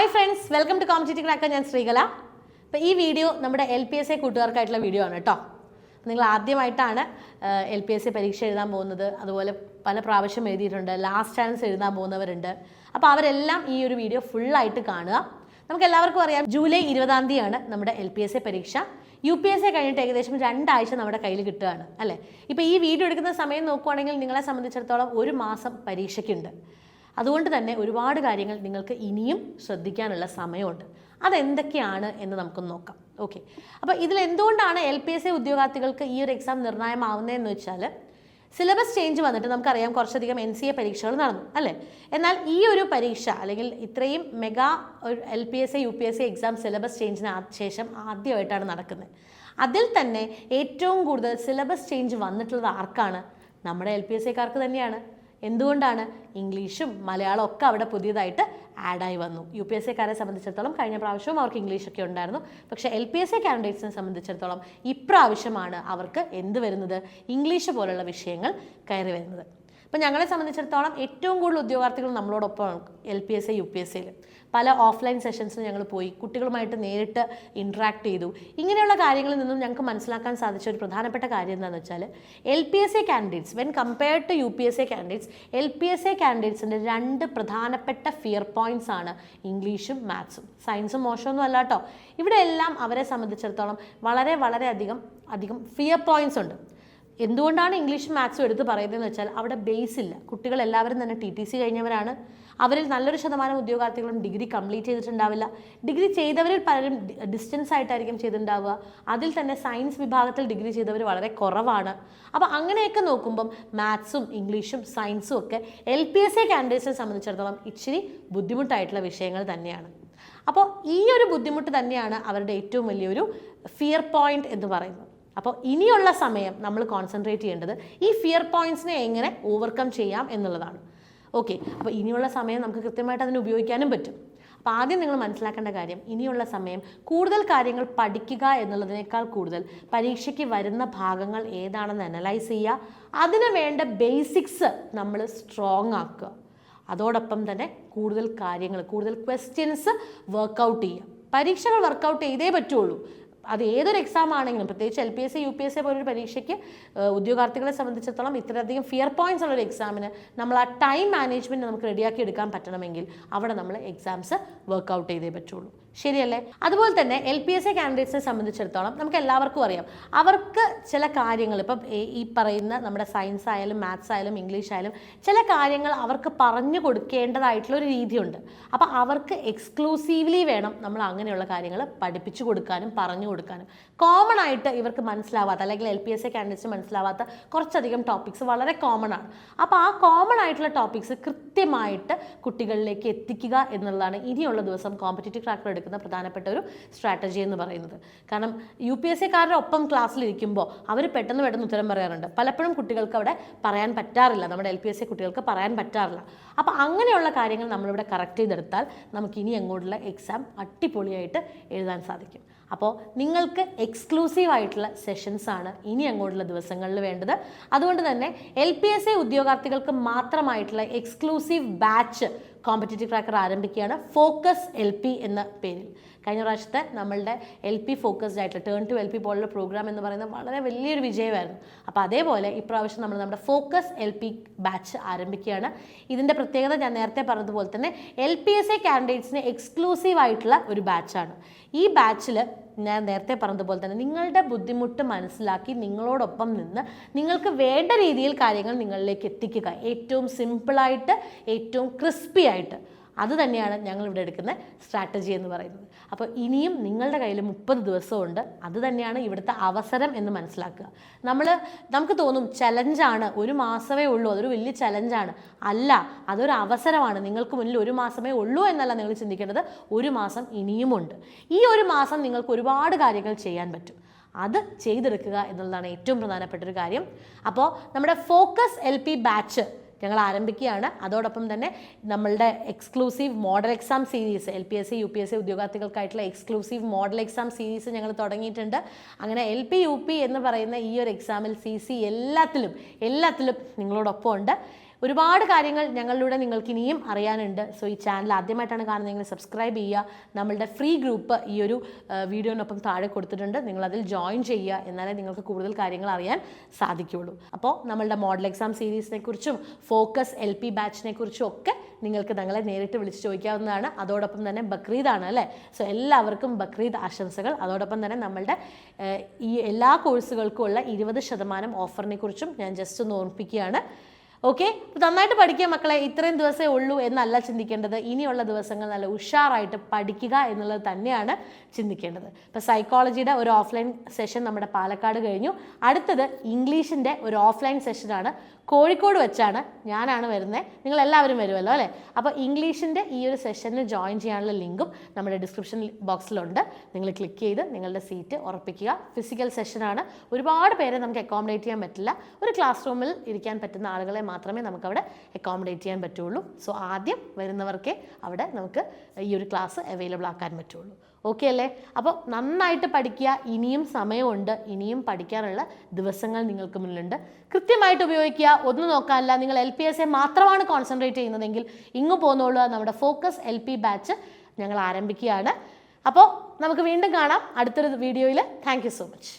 Hi friends welcome to competitive cracker ഞാൻ ശ്രീകല. അപ്പോൾ ഈ വീഡിയോ നമ്മുടെ എൽ പി എസ് എ കൂട്ടുകാർക്കായിട്ടുള്ള വീഡിയോ ആണ് കേട്ടോ നിങ്ങൾ ആദ്യമായിട്ടാണ് എൽ പി എസ് സി പരീക്ഷ എഴുതാൻ പോകുന്നത്. അതുപോലെ പല പ്രാവശ്യം എഴുതിയിട്ടുണ്ട്. ലാസ്റ്റ് ചാൻസ് എഴുതാൻ പോകുന്നവരുണ്ട്. അപ്പോൾ അവരെല്ലാം ഈ ഒരു വീഡിയോ ഫുള്ളായിട്ട് കാണുക. നമുക്ക് എല്ലാവർക്കും അറിയാം ജൂലൈ ഇരുപതാം തീയതിയാണ് നമ്മുടെ എൽ പി എസ് എ പരീക്ഷ. യു പി എസ് എ കഴിഞ്ഞിട്ട് ഏകദേശം രണ്ടാഴ്ച നമ്മുടെ കയ്യിൽ കിട്ടുകയാണ് അല്ലേ? ഇപ്പോൾ ഈ വീഡിയോ എടുക്കുന്ന സമയം നോക്കുവാണെങ്കിൽ നിങ്ങളെ സംബന്ധിച്ചിടത്തോളം ഒരു മാസം പരീക്ഷയ്ക്കുണ്ട്. അതുകൊണ്ട് തന്നെ ഒരുപാട് കാര്യങ്ങൾ നിങ്ങൾക്ക് ഇനിയും ശ്രദ്ധിക്കാനുള്ള സമയമുണ്ട്. അതെന്തൊക്കെയാണ് എന്ന് നമുക്ക് നോക്കാം. ഓക്കെ. അപ്പോൾ ഇതിൽ എന്തുകൊണ്ടാണ് എൽ പി എസ് സി ഉദ്യോഗാർത്ഥികൾക്ക് ഈ ഒരു എക്സാം നിർണായകമാവുന്നതെന്ന് വെച്ചാൽ സിലബസ് ചേഞ്ച് വന്നിട്ട് നമുക്കറിയാം കുറച്ചധികം എൻ സി എ പരീക്ഷകൾ നടന്നു അല്ലേ? എന്നാൽ ഈ ഒരു പരീക്ഷ അല്ലെങ്കിൽ ഇത്രയും മെഗാ ഒരു L P S C U P S C exam syllabus ചേഞ്ചിന് ശേഷം ആദ്യമായിട്ടാണ് നടക്കുന്നത്. അതിൽ തന്നെ ഏറ്റവും കൂടുതൽ സിലബസ് ചേഞ്ച് വന്നിട്ടുള്ളത് ആർക്കാണ്? നമ്മുടെ എൽ പി എസ് സിക്കാർക്ക് തന്നെയാണ്. എന്തുകൊണ്ടാണ് ഇംഗ്ലീഷും മലയാളം ഒക്കെ അവിടെ പുതിയതായിട്ട് ആഡായി വന്നു? യു പി എസ് സിക്കാരെ സംബന്ധിച്ചിടത്തോളം കഴിഞ്ഞ പ്രാവശ്യവും അവർക്ക് ഇംഗ്ലീഷൊക്കെ ഉണ്ടായിരുന്നു. പക്ഷേ എൽ പി എസ് സി കാൻഡിഡേറ്റ്സിനെ സംബന്ധിച്ചിടത്തോളം ഇപ്രാവശ്യമാണ് അവർക്ക് എന്ത് വരുന്നത്? ഇംഗ്ലീഷ് പോലുള്ള വിഷയങ്ങൾ കയറി വരുന്നത്. ഇപ്പം ഞങ്ങളെ സംബന്ധിച്ചിടത്തോളം ഏറ്റവും കൂടുതൽ ഉദ്യോഗാർത്ഥികൾ നമ്മളോടൊപ്പം L P S A U P S സിയിൽ പല ഓഫ്ലൈൻ സെഷൻസിന് ഞങ്ങൾ പോയി. കുട്ടികളുമായിട്ട് നേരിട്ട് ഇൻട്രാക്ട് ചെയ്തു. ഇങ്ങനെയുള്ള കാര്യങ്ങളിൽ നിന്നും ഞങ്ങൾക്ക് മനസ്സിലാക്കാൻ സാധിച്ച ഒരു പ്രധാനപ്പെട്ട കാര്യം എന്താണെന്ന് വെച്ചാൽ L P S A candidates when compared to U P S A candidates L P S A കാൻഡിഡേറ്റ്സിന്റെ രണ്ട് പ്രധാനപ്പെട്ട ഫിയർ പോയിന്റ്സ് ആണ് ഇംഗ്ലീഷും മാത്സും സയൻസും മോശമൊന്നും അല്ല കേട്ടോ ഇവിടെ എല്ലാം അവരെ സംബന്ധിച്ചിടത്തോളം വളരെ വളരെ അധികം അധികം ഫിയർ പോയിന്റ്സ് ഉണ്ട്. എന്തുകൊണ്ടാണ് ഇംഗ്ലീഷും മാത്സും എടുത്ത് പറയുന്നതെന്ന് വെച്ചാൽ അവിടെ ബേസ് ഇല്ല. കുട്ടികൾ എല്ലാവരും തന്നെ ടി ടി സി കഴിഞ്ഞവരാണ്. അവരിൽ നല്ലൊരു ശതമാനം ഉദ്യോഗാർത്ഥികളും ഡിഗ്രി കംപ്ലീറ്റ് ചെയ്തിട്ടുണ്ടാവില്ല. ഡിഗ്രി ചെയ്തവരിൽ പലരും ഡിസ്റ്റൻസ് ആയിട്ടായിരിക്കും ചെയ്തിട്ടുണ്ടാവുക. അതിൽ തന്നെ സയൻസ് വിഭാഗത്തിൽ ഡിഗ്രി ചെയ്തവർ വളരെ കുറവാണ്. അപ്പോൾ അങ്ങനെയൊക്കെ നോക്കുമ്പം മാത്സും ഇംഗ്ലീഷും സയൻസും ഒക്കെ എൽ പി എസ് എ കാൻഡിഡേറ്റ്സിനെ സംബന്ധിച്ചിടത്തോളം ഇച്ചിരി ബുദ്ധിമുട്ടായിട്ടുള്ള വിഷയങ്ങൾ തന്നെയാണ്. അപ്പോൾ ഈ ഒരു ബുദ്ധിമുട്ട് തന്നെയാണ് അവരുടെ ഏറ്റവും വലിയൊരു ഫിയർ പോയിന്റ് എന്ന് പറയുന്നത്. അപ്പോൾ ഇനിയുള്ള സമയം നമ്മൾ കോൺസെൻട്രേറ്റ് ചെയ്യേണ്ടത് ഈ ഫിയർ പോയിന്റ്സിനെ എങ്ങനെ ഓവർകം ചെയ്യാം എന്നുള്ളതാണ്. ഓക്കെ അപ്പോൾ ഇനിയുള്ള സമയം നമുക്ക് കൃത്യമായിട്ട് അതിന് ഉപയോഗിക്കാനും പറ്റും. അപ്പോൾ ആദ്യം നിങ്ങൾ മനസ്സിലാക്കേണ്ട കാര്യം ഇനിയുള്ള സമയം കൂടുതൽ കാര്യങ്ങൾ പഠിക്കുക എന്നുള്ളതിനേക്കാൾ കൂടുതൽ പരീക്ഷയ്ക്ക് വരുന്ന ഭാഗങ്ങൾ ഏതാണെന്ന് അനലൈസ് ചെയ്യുക. അതിന് വേണ്ട ബേസിക്സ് നമ്മൾ സ്ട്രോങ് ആക്കുക. അതോടൊപ്പം തന്നെ കൂടുതൽ കാര്യങ്ങൾ കൂടുതൽ ക്വസ്റ്റ്യൻസ് വർക്കൗട്ട് ചെയ്യുക. പരീക്ഷകൾ വർക്കൗട്ട് ചെയ്തേ പറ്റുള്ളൂ. അത് ഏതൊരു എക്സാം ആണെങ്കിലും പ്രത്യേകിച്ച് L P S C U P S C പോലൊരു പരീക്ഷയ്ക്ക് ഉദ്യോഗാർത്ഥികളെ സംബന്ധിച്ചിടത്തോളം ഇത്രയധികം ഫിയർ പോയിന്റ്സ് ഉള്ള ഒരു എക്സാമിന് നമ്മൾ ആ ടൈം മാനേജ്മെന്റ് നമുക്ക് റെഡിയാക്കി എടുക്കാൻ പറ്റണമെങ്കിൽ അവിടെ നമ്മൾ എക്സാംസ് വർക്കൗട്ട് ചെയ്തേ പറ്റുള്ളൂ. ശരിയല്ലേ? അതുപോലെ തന്നെ എൽ പി എസ് എ കാൻഡിഡേറ്റ്സിനെ സംബന്ധിച്ചിടത്തോളം നമുക്ക് എല്ലാവർക്കും അറിയാം. അവർക്ക് ചില കാര്യങ്ങൾ ഇപ്പം ഈ- പറയുന്ന നമ്മുടെ സയൻസ് ആയാലും മാത്സ് ആയാലും ഇംഗ്ലീഷ് ആയാലും ചില കാര്യങ്ങൾ അവർക്ക് പറഞ്ഞു കൊടുക്കേണ്ടതായിട്ടുള്ള ഒരു രീതിയുണ്ട്. അപ്പോൾ അവർക്ക് എക്സ്ക്ലൂസീവ്ലി വേണം നമ്മൾ അങ്ങനെയുള്ള കാര്യങ്ങൾ പഠിപ്പിച്ചു കൊടുക്കാനും പറഞ്ഞു കൊടുക്കാനും. കോമൺ ആയിട്ട് ഇവർക്ക് മനസ്സിലാവാത്ത അല്ലെങ്കിൽ L P S A candidates മനസ്സിലാവാത്ത കുറച്ചധികം ടോപ്പിക്സ് വളരെ കോമൺ ആണ്. അപ്പോൾ ആ കോമൺ ആയിട്ടുള്ള ടോപ്പിക്സ് കൃത്യമായിട്ട് കുട്ടികളിലേക്ക് എത്തിക്കുക എന്നുള്ളതാണ് ഇനിയുള്ള ദിവസം കോമ്പറ്റേറ്റീവ് ക്രാക്കർ എടുക്കുന്ന പ്രധാനപ്പെട്ട ഒരു സ്ട്രാറ്റജി എന്ന് പറയുന്നത്. കാരണം യു പി എസ് സിക്കാരുടെ ഒപ്പം ക്ലാസ്സിലിരിക്കുമ്പോൾ അവർ പെട്ടെന്ന് പെട്ടെന്ന് ഉത്തരം പറയാറുണ്ട്. പലപ്പോഴും കുട്ടികൾക്ക് അവിടെ പറയാൻ പറ്റാറില്ല. നമ്മുടെ എൽ പി എസ് സി കുട്ടികൾക്ക് പറയാൻ പറ്റാറില്ല. അപ്പോൾ അങ്ങനെയുള്ള കാര്യങ്ങൾ നമ്മളിവിടെ കറക്റ്റ് ചെയ്തെടുത്താൽ നമുക്ക് ഇനി അങ്ങോട്ടുള്ള എക്സാം അടിപൊളിയായിട്ട് എഴുതാൻ സാധിക്കും. അപ്പോൾ നിങ്ങൾക്ക് എക്സ്ക്ലൂസീവ് ആയിട്ടുള്ള സെഷൻസ് ആണ് ഇനി അങ്ങോട്ടുള്ള ദിവസങ്ങളിൽ വേണ്ടത്. അതുകൊണ്ട് തന്നെ എൽ പി എസ് എ ഉദ്യോഗാർത്ഥികൾക്ക് മാത്രമായിട്ടുള്ള എക്സ്ക്ലൂസീവ് ബാച്ച് കോമ്പറ്റേറ്റീവ് ക്രാക്കർ ആരംഭിക്കുകയാണ്. ഫോക്കസ് എൽ പി എന്ന പേരിൽ. കഴിഞ്ഞ പ്രാവശ്യത്തെ നമ്മളുടെ എൽ പി ഫോക്കസ്ഡ് ആയിട്ടുള്ള ടേൺ ടു എൽ പി പോലുള്ള പ്രോഗ്രാം എന്ന് പറയുന്നത് വളരെ വലിയൊരു വിജയമായിരുന്നു. അപ്പോൾ അതേപോലെ ഇപ്രാവശ്യം നമ്മൾ നമ്മുടെ ഫോക്കസ് എൽ പി ബാച്ച് ആരംഭിക്കുകയാണ്. ഇതിന്റെ പ്രത്യേകത ഞാൻ നേരത്തെ പറഞ്ഞതുപോലെ തന്നെ എൽ പി എസ് എ കാൻഡിഡേറ്റ്സിന് എക്സ്ക്ലൂസീവ് ആയിട്ടുള്ള ഒരു ബാച്ചാണ് ഈ ബാച്ചിൽ ഞാൻ നേരത്തെ പറഞ്ഞതുപോലെ തന്നെ നിങ്ങളുടെ ബുദ്ധിമുട്ട് മനസ്സിലാക്കി നിങ്ങളോടൊപ്പം നിന്ന് നിങ്ങൾക്ക് വേണ്ട രീതിയിൽ കാര്യങ്ങൾ നിങ്ങളിലേക്ക് എത്തിക്കുക. ഏറ്റവും സിമ്പിളായിട്ട് ഏറ്റവും ക്രിസ്പി ആയിട്ട്. അത് തന്നെയാണ് ഞങ്ങൾ ഇവിടെ എടുക്കുന്ന സ്ട്രാറ്റജി എന്ന് പറയുന്നത്. അപ്പോൾ ഇനിയും നിങ്ങളുടെ കയ്യിൽ മുപ്പത് ദിവസമുണ്ട്. അത് തന്നെയാണ് ഇവിടുത്തെ അവസരം എന്ന് മനസ്സിലാക്കുക. നമ്മൾ നമുക്ക് തോന്നും ചലഞ്ചാണ് ഒരു മാസമേ ഉള്ളൂ. അതൊരു വലിയ ചലഞ്ചാണ് അല്ല അതൊരു അവസരമാണ്. നിങ്ങൾക്ക് മുന്നിൽ ഒരു മാസമേ ഉള്ളൂ എന്നല്ല നിങ്ങൾ ചിന്തിക്കേണ്ടത്. ഒരു മാസം ഇനിയുമുണ്ട് ഈ ഒരു മാസം നിങ്ങൾക്ക് ഒരുപാട് കാര്യങ്ങൾ ചെയ്യാൻ പറ്റും. അത് ചെയ്തെടുക്കുക എന്നുള്ളതാണ് ഏറ്റവും പ്രധാനപ്പെട്ട ഒരു കാര്യം. അപ്പോൾ നമ്മുടെ ഫോക്കസ് എൽ ബാച്ച് ഞങ്ങൾ ആരംഭിക്കുകയാണ് അതോടൊപ്പം തന്നെ നമ്മളുടെ exclusive model exam series L P S C U P S C ഉദ്യോഗാർത്ഥികൾക്കായിട്ടുള്ള exclusive model exam series ഞങ്ങൾ തുടങ്ങിയിട്ടുണ്ട്. അങ്ങനെ എൽ പി യു പി എന്ന് പറയുന്ന ഈ ഒരു എക്സാമിൽ സി സി എല്ലാത്തിലും എല്ലാത്തിലും നിങ്ങളോടൊപ്പം ഉണ്ട് ഒരുപാട് കാര്യങ്ങൾ ഞങ്ങളിലൂടെ നിങ്ങൾക്ക് ഇനിയും അറിയാനുണ്ട്. സോ ഈ ചാനൽ ആദ്യമായിട്ടാണ് കാണുന്നതെങ്കിൽ സബ്സ്ക്രൈബ് ചെയ്യുക. നമ്മളുടെ ഫ്രീ ഗ്രൂപ്പ് ഈ ഒരു വീഡിയോനൊപ്പം താഴെ കൊടുത്തിട്ടുണ്ട്. നിങ്ങൾ അതിൽ ജോയിൻ ചെയ്യുക എന്നാലേ നിങ്ങൾക്ക് കൂടുതൽ കാര്യങ്ങൾ അറിയാൻ സാധിക്കുകയുള്ളൂ. അപ്പോൾ നമ്മളുടെ മോഡൽ എക്സാം സീരീസിനെ കുറിച്ചും ഫോക്കസ് എൽ പി ബാച്ചിനെ കുറിച്ചും ഒക്കെ നിങ്ങൾക്ക് ഞങ്ങളെ നേരിട്ട് വിളിച്ച് ചോദിക്കാവുന്നതാണ്. അതോടൊപ്പം തന്നെ ബക്രീദ് ആണ് അല്ലേ? സോ എല്ലാവർക്കും ബക്രീദ് ആശംസകൾ. അതോടൊപ്പം തന്നെ നമ്മളുടെ ഈ എല്ലാ കോഴ്സുകൾക്കുമുള്ള ഇരുപത് ശതമാനം ഓഫറിനെ കുറിച്ചും ഞാൻ ജസ്റ്റ് ഒന്ന് ഓർമ്മിപ്പിക്കുകയാണ്. ഓക്കെ നന്നായിട്ട് പഠിക്കുക മക്കളെ. ഇത്രയും ദിവസമേ ഉള്ളൂ എന്നല്ല ചിന്തിക്കേണ്ടത്. ഇനിയുള്ള ദിവസങ്ങൾ നല്ല ഉഷാറായിട്ട് പഠിക്കുക എന്നുള്ളത് തന്നെയാണ് ചിന്തിക്കേണ്ടത്. ഇപ്പോൾ സൈക്കോളജിയുടെ ഒരു ഓഫ്ലൈൻ സെഷൻ നമ്മുടെ പാലക്കാട് കഴിഞ്ഞു. അടുത്തത് ഇംഗ്ലീഷിന്റെ ഒരു ഓഫ്ലൈൻ സെഷനാണ് കോഴിക്കോട് വെച്ചാണ് ഞാനാണ് വരുന്നത്. നിങ്ങൾ എല്ലാവരും വരുമല്ലോ അല്ലേ? അപ്പോൾ ഇംഗ്ലീഷിന്റെ ഈ ഒരു സെഷനിൽ ജോയിൻ ചെയ്യാനുള്ള ലിങ്കും നമ്മുടെ ഡിസ്ക്രിപ്ഷൻ ബോക്സിലുണ്ട് നിങ്ങൾ ക്ലിക്ക് ചെയ്ത് നിങ്ങളുടെ സീറ്റ് ഉറപ്പിക്കുക. ഫിസിക്കൽ സെഷനാണ് ഒരുപാട് പേരെ നമുക്ക് അക്കോമഡേറ്റ് ചെയ്യാൻ പറ്റില്ല. ഒരു ക്ലാസ് റൂമിൽ ഇരിക്കാൻ പറ്റുന്ന ആളുകളെ മാത്രമേ നമുക്ക് അവിടെ അക്കോമഡേറ്റ് ചെയ്യാൻ പറ്റുള്ളൂ. സോ ആദ്യം വരുന്നവർക്കേ അവിടെ നമുക്ക് ഈ ഒരു ക്ലാസ് അവൈലബിൾ ആക്കാൻ പറ്റുള്ളൂ. ഓക്കെ അല്ലേ? അപ്പോൾ നന്നായിട്ട് പഠിക്കുക ഇനിയും സമയമുണ്ട് ഇനിയും പഠിക്കാനുള്ള ദിവസങ്ങൾ നിങ്ങൾക്ക് മുന്നിലുണ്ട്. കൃത്യമായിട്ട് ഉപയോഗിക്കുക ഒന്നും നോക്കാനില്ല. നിങ്ങൾ എൽ പി എസ് എ മാത്രമാണ് കോൺസെൻട്രേറ്റ് ചെയ്യുന്നതെങ്കിൽ ഇങ്ങ് പോന്നോളൂ നമ്മുടെ ഫോക്കസ് എൽ പി ബാച്ച് ഞങ്ങൾ ആരംഭിക്കുകയാണ്. അപ്പോൾ നമുക്ക് വീണ്ടും കാണാം. അടുത്തൊരു വീഡിയോയിൽ താങ്ക് സോ മച്ച്